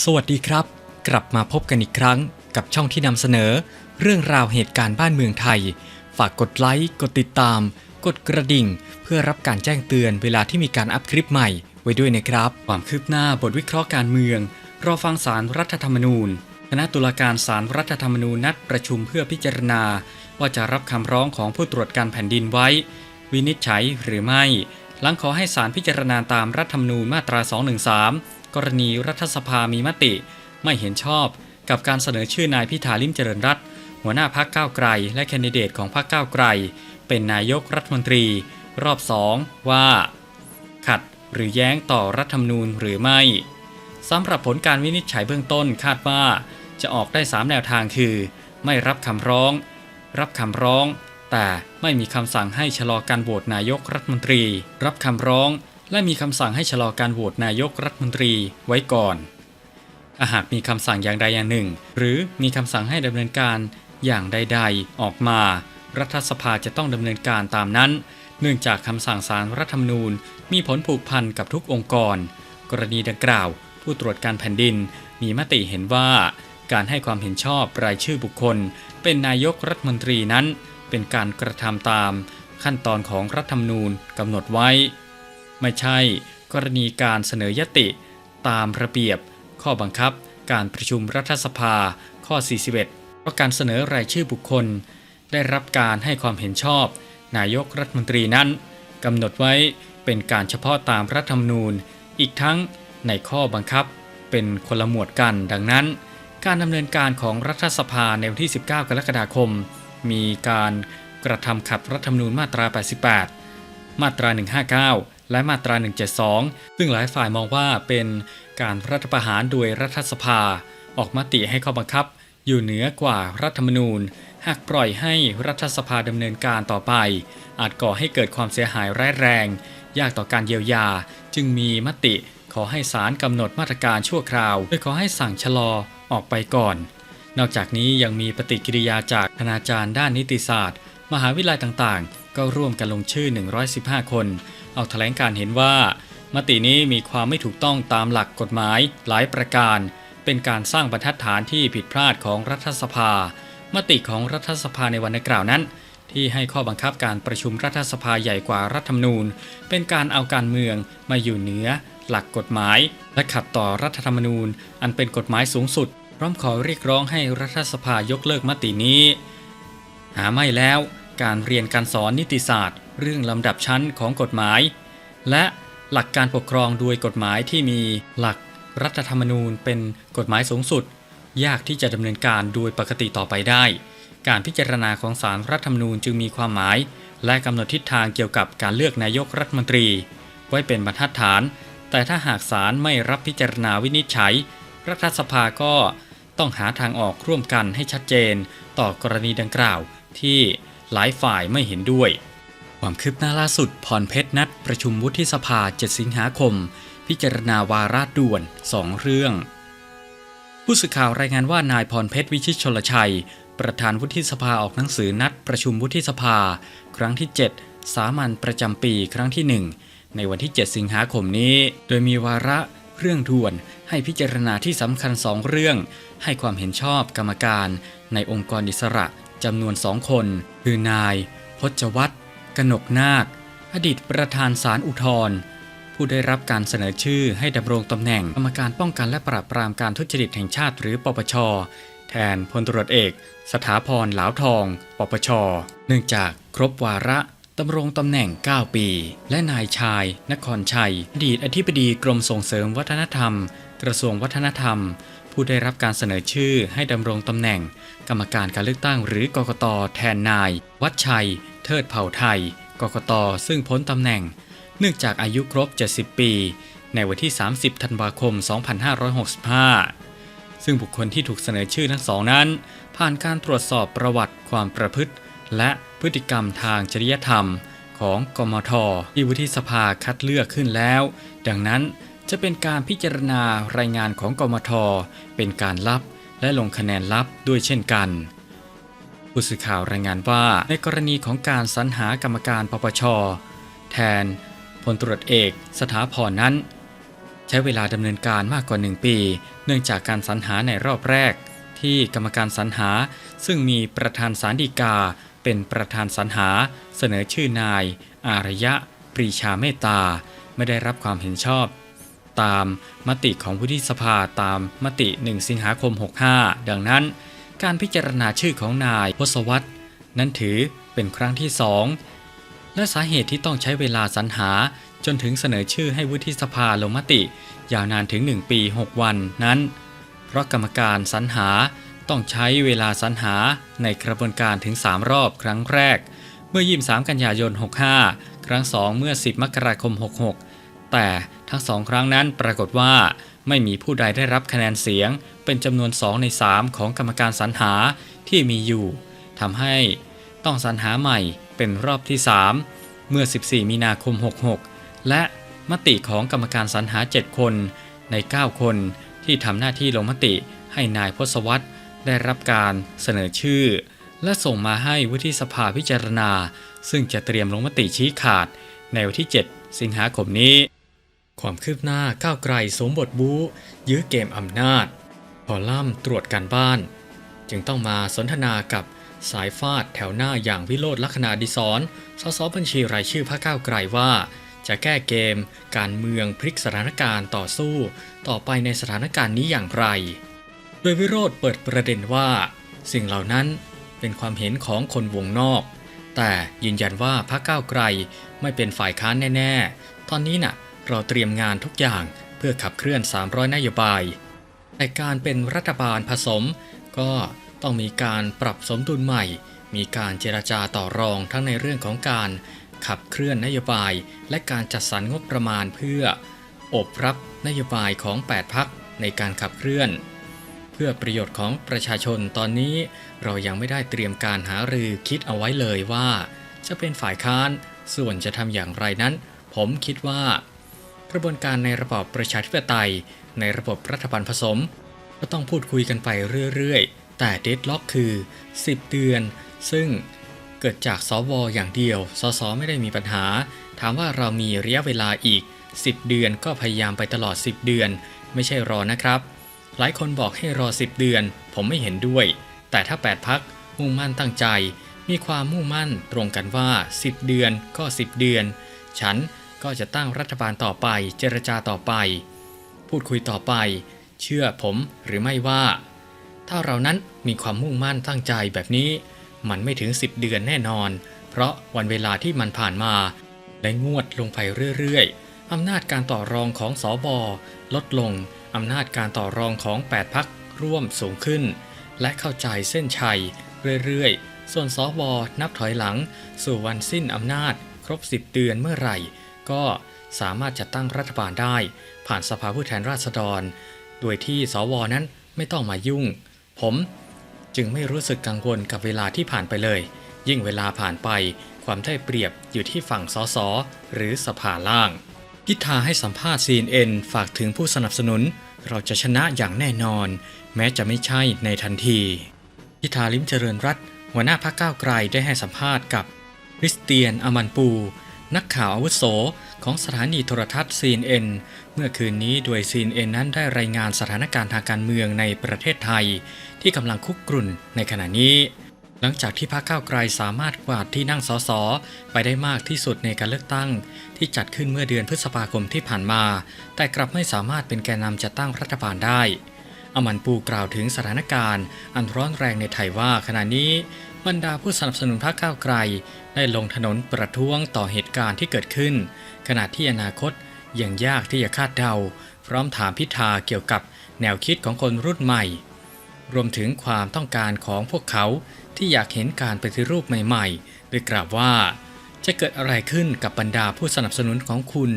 สวัสดีครับ กลับมาพบกันอีกครั้งกับช่องที่นำเสนอ เรื่องราวเหตุการณ์บ้านเมืองไทย ฝากกดไลค์ กดติดตาม กดกระดิ่ง เพื่อรับการแจ้งเตือนเวลาที่มีการอัพคลิปใหม่ ไว้ด้วยนะครับ ความคืบหน้าบทวิเคราะห์การเมือง รอฟังสารรัฐธรรมนูญคณะตุลาการสารรัฐธรรมนูญนัดประชุมเพื่อพิจารณา ว่าจะรับคำร้องของผู้ตรวจการแผ่นดินไว้ วินิจฉัยหรือไม่ หลังขอให้ศาลพิจารณาตามรัฐธรรมนูญมาตรา 213 กรณีรัฐสภามีมติ ไม่เห็นชอบกับการเสนอชื่อนายพิธาลิมเจริญรัตหัวหน้าพักก้าวไกล และแคนดิเดตของพักก้าวไกล เป็นนายกรัฐมนตรี รอบสองว่า ขัดหรือแย้งต่อรัฐธรรมนูญหรือไม่สำหรับผลการวินิจฉัยเบื้องต้นคาดว่าจะออกได้ 3 แนวทางคือ ไม่รับคำร้อง รับคำร้อง แต่ไม่มีคำสั่งให้ชะลอการโหวตนายกรัฐมนตรี รับคำร้อง และมีคำสั่งให้ชะลอการโหวตนายกรัฐมนตรีไว้ก่อนอาหากมีคำสั่งอย่างใดอย่างหนึ่ง หรือมีคำสั่งให้ดำเนินการอย่างใด ๆ ออกมา รัฐสภาจะต้องดำเนินการตามนั้น เนื่องจากคำสั่งสารรัฐธรรมนูญ มีผลผูกพันกับทุกองค์กร กรณีดังกล่าว ผู้ตรวจการแผ่นดิน มีมติเห็นว่า การให้ความเห็นชอบรายชื่อบุคคล เป็นนายกรัฐมนตรีนั้น เป็นการกระทำตาม ขั้นตอนของรัฐธรรมนูญกำหนดไว้ ไม่ใช่กรณีการเสนอยติ ตามระเบียบ ข้อบังคับ การประชุมรัฐสภา ข้อ 41 เพราะการเสนอรายชื่อบุคคล ได้รับการให้ความเห็นชอบ นายกรัฐมนตรีนั้นกำหนดไว้เป็นการเฉพาะตามรัฐธรรมนูญ อีกทั้งในข้อบังคับเป็นคนละหมวดกันดังนั้น การดำเนินการของรัฐสภาในวันที่ 19 กรกฎาคม มีการกระทำขัดรัฐธรรมนูญมาตรา 88 มาตรา 159 และมาตรา 172 ซึ่งหลายฝ่ายมองว่าเป็นการรัฐประหารโดยรัฐสภา ออกมติให้ข้อบังคับ อยู่เหนือกว่ารัฐธรรมนูญ หากปล่อยให้รัฐสภาดำเนินการต่อไป อาจก่อให้เกิดความเสียหายร้ายแรง ยากต่อการเยียวยา จึงมีมติขอให้ศาลกำหนดมาตรการชั่วคราวโดยขอให้สั่งชะลอออกไปก่อน นอกจากนี้ยังมีปฏิกิริยาจากคณาจารย์ด้านนิติศาสตร์ มหาวิทยาลัยต่างๆ ก็ร่วมกันลงชื่อ 115 คน เอาแถลงการเห็นว่า มตินี้มีความไม่ถูกต้องตามหลักกฎหมายหลายประการ เป็นการสร้างบรรทัดฐานที่ผิดพลาดของรัฐสภา มติของรัฐสภาในวันดังกล่าวนั้น ที่ให้ข้อบังคับการประชุมรัฐสภาใหญ่กว่ารัฐธรรมนูญ เป็นการเอาการเมืองมาอยู่เหนือหลักกฎหมาย และขัดต่อรัฐธรรมนูญ อันเป็นกฎหมายสูงสุดพร้อมขอเรียกร้องให้รัฐสภายกเลิกมตินี้ หาไม่แล้ว การเรียนการสอนนิติศาสตร์ เรื่องลำดับชั้นของกฎหมาย และหลักการปกครองโดยกฎหมายที่มีหลักรัฐธรรมนูญเป็นกฎหมายสูงสุด ยากที่จะดำเนินการโดยปกติต่อไปได้ การพิจารณาของศาลรัฐธรรมนูญจึงมีความหมาย และกำหนดทิศทางเกี่ยวกับการเลือกนายกรัฐมนตรี ไว้เป็นบรรทัดฐาน แต่ถ้าหากศาลไม่รับพิจารณาวินิจฉัย รัฐสภาก็ต้องหาทางออกร่วมกันให้ชัดเจน ต่อกรณีดังกล่าวที่ หลายฝ่ายไม่เห็นด้วย ความคืบหน้าล่าสุดพรเพชรนัด ประชุมวุฒิสภา 7 สิงหาคม พิจารณาวาระด่วน 2 เรื่อง ผู้สื่อข่าวรายงานว่านายพรเพชรวิชิตชลชัย ประธานวุฒิสภาออกหนังสือนัด ประชุมวุฒิสภา ครั้งที่ 7 สามัญประจำปีครั้งที่ 1 ในวันที่ 7 สิงหาคมนี้ โดยมีวาระเรื่องด่วนให้พิจารณาที่สำคัญ2เรื่อง ให้ความเห็นชอบกรรมการในองค์กรอิสระ จำนวนสองคน คือนาย พจวัตรกนกนาค อดีตประธานศาลอุทธรผู้ได้รับการเสนอชื่อให้ดำรงตำแหน่งกรรมการป้องกันและปราบปรามการทุจริตแห่งชาติหรือปปช แทนพลตรวจเอก สถาพรหลาวทอง ปปช เนื่องจากครบวาระดำรงตำแหน่ง 9 ปี และนายชาย นครชัย อดีตอธิบดีกรมส่งเสริมวัฒนธรรม กระทรวงวัฒนธรรม ผู้ได้รับการเสนอชื่อให้ดำรงตำแหน่ง กรรมการการเลือกตั้งหรือกกตแทนนาย วัดชัย เทิดเผ่าไทย กกตซึ่งพ้นตำแหน่ง เนื่องจากอายุครบ 70 ปี ในวันที่ 30 ธันวาคม 2565 ซึ่งบุคคลที่ถูกเสนอชื่อทั้งสองนั้น ผ่านการตรวจสอบประวัติความประพฤติ และพฤติกรรมทางจริยธรรมของกมทที่วุฒิสภาคัดเลือกขึ้นแล้ว ดังนั้น จะเป็นการพิจารณารายงานของกมท เป็นการลับและลงคะแนนลับด้วยเช่นกัน ผู้สื่อข่าวรายงานว่าในกรณีของการสรรหากรรมการปปช แทนพลตรวจเอกสถาพรนั้น ใช้เวลาดำเนินการมากกว่า 1 ปี เนื่องจากการสรรหาในรอบแรก ที่กรรมการสรรหา ซึ่งมีประธานสารดีกา เป็นประธานสรรหา เสนอชื่อนาย อารยะ ปรีชาเมตตา ไม่ได้รับความเห็นชอบ ตามมติของวุฒิสภาตามมติ 1 สิงหาคม 65 ดังนั้น การพิจารณาชื่อของนายพศวัตรนั้นถือเป็นครั้งที่สองและสาเหตุที่ต้องใช้เวลาสรรหาจนถึงเสนอชื่อให้วุฒิสภาลงมติ ยาวนานถึง 1 ปี 6 วันนั้น เพราะกรรมการสรรหาต้องใช้เวลาสรรหาในกระบวนการถึง 3 รอบครั้งแรก เมื่อ 23 กันยายน 65 ครั้ง 2 เมื่อ 10 มกราคม 66 แต่ ทั้งสองครั้งนั้นปรากฏว่า ไม่มีผู้ใดได้รับคะแนนเสียง เป็นจำนวน 2 ใน 3 ของกรรมการสรรหาที่มีอยู่ทำให้ต้องสรรหาใหม่เป็นรอบที่ 3 เมื่อ 14 มีนาคม 66 และมติของกรรมการสรรหา 7 คนใน 9 คนที่ทำหน้าที่ลงมติให้นายพศวัตรได้รับการเสนอชื่อ และส่งมาให้วุฒิสภาพิจารณา ซึ่งจะเตรียมลงมติชี้ขาดในวันที่ 7 สิงหาคมนี้ ความคืบหน้าก้าวไกลสมบทบู๊ยื้อเกมอำนาจพอล่ำตรวจการบ้าน จึงต้องมาสนทนากับสายฟาดแถวหน้าอย่างวิโรธลักษณะดิศรสสบัญชีรายชื่อพรรคก้าวไกลว่า จะแก้เกม การเมืองพลิกสถานการณ์ต่อสู้ ต่อไปในสถานการณ์นี้อย่างไร โดยวิโรธเปิดประเด็นว่า สิ่งเหล่านั้นเป็นความเห็นของคนวงนอก แต่ยืนยันว่าพรรคก้าวไกลไม่เป็นฝ่ายค้านแน่ ๆ ตอนนี้น่ะ เราเตรียมงานทุกอย่างเพื่อขับเคลื่อน 300 นโยบายแต่การเป็นรัฐบาลผสม ก็ต้องมีการปรับสมดุลใหม่ มีการเจรจาต่อรองทั้งในเรื่องของการขับเคลื่อนนโยบาย และการจัดสรรงบประมาณเพื่อ อบรับนโยบายของ 8 พักในการขับเคลื่อน เพื่อประโยชน์ของประชาชนตอนนี้เรายังไม่ได้เตรียมการหารือคิดเอาไว้เลยว่า จะเป็นฝ่ายค้านส่วนจะทำอย่างไรนั้น ผมคิดว่า กระบวนการในระบอบประชาธิปไตย ในระบบรัฐบาลผสม ก็ต้องพูดคุยกันไปเรื่อยๆ แต่เดดล็อกคือ 10 เดือน ซึ่งเกิดจากสวอย่างเดียว สสไม่ได้มีปัญหา ถามว่าเรามีระยะเวลาอีก 10 เดือนก็พยายามไปตลอด 10 เดือน ไม่ใช่รอนะครับ หลายคนบอกให้รอ 10 เดือน ผมไม่เห็นด้วย แต่ถ้า 8 พักมุ่งมั่นตั้งใจ มีความมุ่งมั่นตรงกันว่า 10 เดือนก็ 10 เดือน ฉัน ก็จะตั้งรัฐบาลต่อไป เจรจาต่อไป พูดคุยต่อไป เชื่อผมหรือไม่ว่า ถ้าเรานั้นมีความมุ่งมั่นตั้งใจแบบนี้ มันไม่ถึง 10 เดือนแน่นอน เพราะวันเวลาที่มันผ่านมาได้งวดลงไปเรื่อยๆอำนาจการต่อรองของสอบอลดลงอำนาจการต่อรองของ 8พักร่วมสูงขึ้น และเข้าใจเส้นชัยเรื่อยๆ ส่วนสอบอนับถอยหลัง สู่วันสิ้นอำนาจ ครบ 10 เดือนเมื่อไหร่ ก็สามารถจัดตั้งรัฐบาลได้ ผ่านสภาผู้แทนราษฎร โดยที่สวนั้นไม่ต้องมายุ่ง ผมจึงไม่รู้สึกกังวลกับเวลาที่ผ่านไปเลย ยิ่งเวลาผ่านไปความได้เปรียบอยู่ที่ฝั่งสสหรือสภาล่าง พิธาให้สัมภาษณ์ CNN ฝากถึงผู้สนับสนุน เราจะชนะอย่างแน่นอน แม้จะไม่ใช่ในทันที พิธาลิมเจริญรัตน์หัวหน้าพรรคก้าวไกลได้ให้สัมภาษณ์กับคริสเตียนอมันปู นักข่าวอาวุโสของสถานีโทรทัศน์ CNN เมื่อคืนนี้โดย CNN นั้นได้รายงานสถานการณ์ทางการเมืองในประเทศไทย ที่กำลังคุกกรุ่นในขณะนี้ หลังจากที่พรรคก้าวไกลสามารถกวาดที่นั่งสสไปได้มากที่สุดในการเลือกตั้ง ที่จัดขึ้นเมื่อเดือนพฤษภาคมที่ผ่านมา แต่กลับไม่สามารถเป็นแกนนำจัดตั้งรัฐบาลได้อมันปูกล่าวถึงสถานการณ์ อันร้อนแรงในไทยว่าขณะนี้ บรรดาผู้สนับสนุนพรรคก้าวไกล ได้ลงถนนประท้วงต่อเหตุการณ์ที่เกิดขึ้น ขณะที่อนาคตยังยากที่จะคาดเดา พร้อมถามพิธาเกี่ยวกับแนวคิดของคนรุ่นใหม่ รวมถึงความต้องการของพวกเขาที่อยากเห็นการปฏิรูปใหม่ๆโดยกล่าวว่าจะเกิดอะไรขึ้นกับบรรดาผู้สนับสนุนของคุณ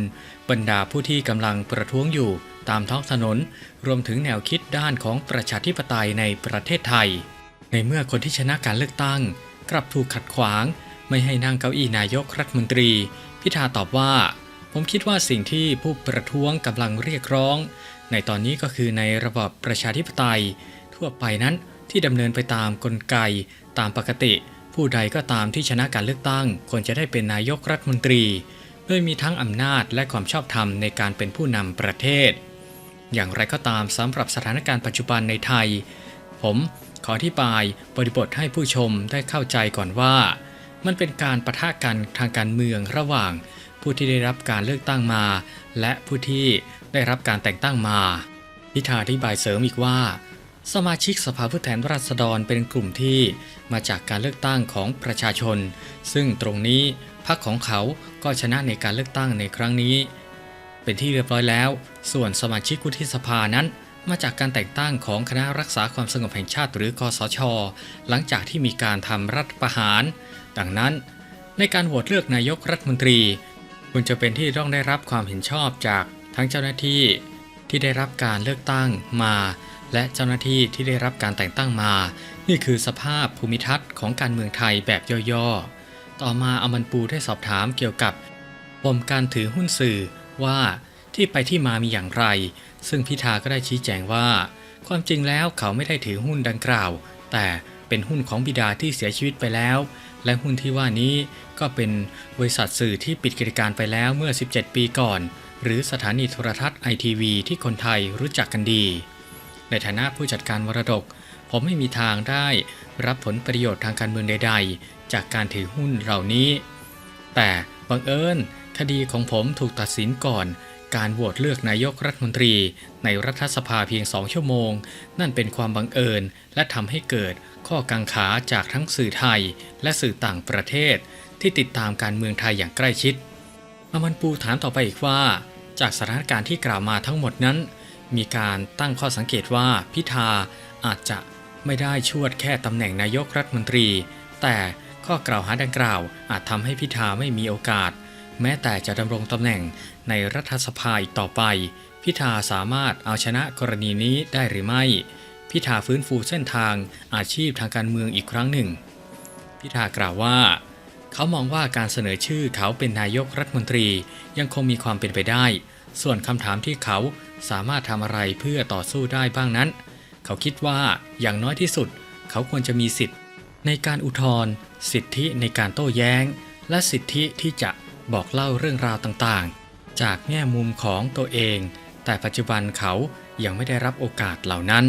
บรรดาผู้ที่กำลังประท้วงอยู่ตามท้องถนน รวมถึงแนวคิดด้านของประชาธิปไตยในประเทศไทย ในเมื่อคนที่ชนะการเลือกตั้ง กลับถูกขัดขวาง ไม่ให้นั่งเก้าอี้นายกรัฐมนตรี พิธาตอบว่า ผมคิดว่าสิ่งที่ผู้ประท้วงกำลังเรียกร้อง ในตอนนี้ก็คือในระบอบประชาธิปไตย ทั่วไปนั้นที่ดำเนินไปตามกลไก ตามปกติ ผู้ใดก็ตามที่ชนะการเลือกตั้งควรจะได้เป็นนายกรัฐมนตรีโดยมีทั้งอำนาจและความชอบธรรมในการเป็นผู้นำประเทศ อย่างไรก็ตามสำหรับสถานการณ์ปัจจุบันในไทย ผม ขออธิบายบริบทให้ผู้ชมได้เข้าใจก่อนว่า มันเป็นการประทะกันทางการเมืองระหว่าง ผู้ที่ได้รับการเลือกตั้งมา และผู้ที่ได้รับการแต่งตั้งมา พิธาอธิบายเสริมอีกว่า สมาชิกสภาผู้แทนราษฎรเป็นกลุ่มที่มาจากการเลือกตั้งของประชาชน ซึ่งตรงนี้พรรคของเขาก็ชนะในการเลือกตั้งในครั้งนี้ เป็นที่เรียบร้อยแล้ว ส่วนสมาชิกวุฒิสภานั้น มาจากการแต่งตั้งของคณะรักษาความสงบแห่งชาติหรือคอสช หลังจากที่มีการทำรัฐประหาร ดังนั้น ในการโหวตเลือกนายกรัฐมนตรีคุณจะเป็นที่ต้องได้รับความเห็นชอบจากทั้งเจ้าหน้าที่ที่ได้รับการเลือกตั้งมา และเจ้าหน้าที่ที่ได้รับการแต่งตั้งมา นี่คือสภาพภูมิทัศน์ของการเมืองไทยแบบย่อๆ ต่อมาอมันปูได้สอบถามเกี่ยวกับปมการถือหุ้นสื่อว่า ที่ไปที่มามีอย่างไร ซึ่งพิธาก็ได้ชี้แจงว่า ความจริงแล้วเขาไม่ได้ถือหุ้นดังกล่าว แต่เป็นหุ้นของบิดาที่เสียชีวิตไปแล้ว และหุ้นที่ว่านี้ก็เป็นบริษัทสื่อที่ปิดกิจการไปแล้วเมื่อ 17 ปีก่อน หรือสถานีโทรทัศน์ไอทีวีที่คนไทยรู้จักกันดี ในฐานะผู้จัดการมรดก ผมไม่มีทางได้รับผลประโยชน์ทางการเมืองใด ๆ จากการถือหุ้นเหล่านี้ แต่บังเอิญคดีของผมถูกตัดสินก่อน การโหวตเลือกนายกรัฐมนตรี ในรัฐสภาเพียงสองชั่วโมง นั่นเป็นความบังเอิญและทำให้เกิดข้อกังขาจากทั้งสื่อไทยและสื่อต่างประเทศ ที่ติดตามการเมืองไทยอย่างใกล้ชิดอมันปูถามต่อไปอีกว่า จากสถานการณ์ที่กล่าวมาทั้งหมดนั้น มีการตั้งข้อสังเกตว่าพิธาอาจจะไม่ได้ชวดแค่ตำแหน่งนายกรัฐมนตรี แต่ข้อกล่าวหาดังกล่าวอาจทำให้พิธาไม่มีโอกาส แม้แต่จะดำรงตำแหน่งในรัฐสภาอีกต่อไป พิธาสามารถเอาชนะกรณีนี้ได้หรือไม่ พิธาฟื้นฟูเส้นทางอาชีพทางการเมืองอีกครั้งหนึ่ง พิธากล่าวว่า เขามองว่าการเสนอชื่อเขาเป็นนายกรัฐมนตรียังคงมีความเป็นไปได้ ส่วนคำถามที่เขาสามารถทำอะไรเพื่อต่อสู้ได้บ้างนั้น เขาคิดว่าอย่างน้อยที่สุด เขาควรจะมีสิทธิ์ ในการอุทธรณ์สิทธิในการโต้แย้ง และสิทธิที่จะ บอกเล่าเรื่องราวต่างๆ จากแง่มุมของตัวเอง แต่ปัจจุบันเขายังไม่ได้รับโอกาสเหล่านั้น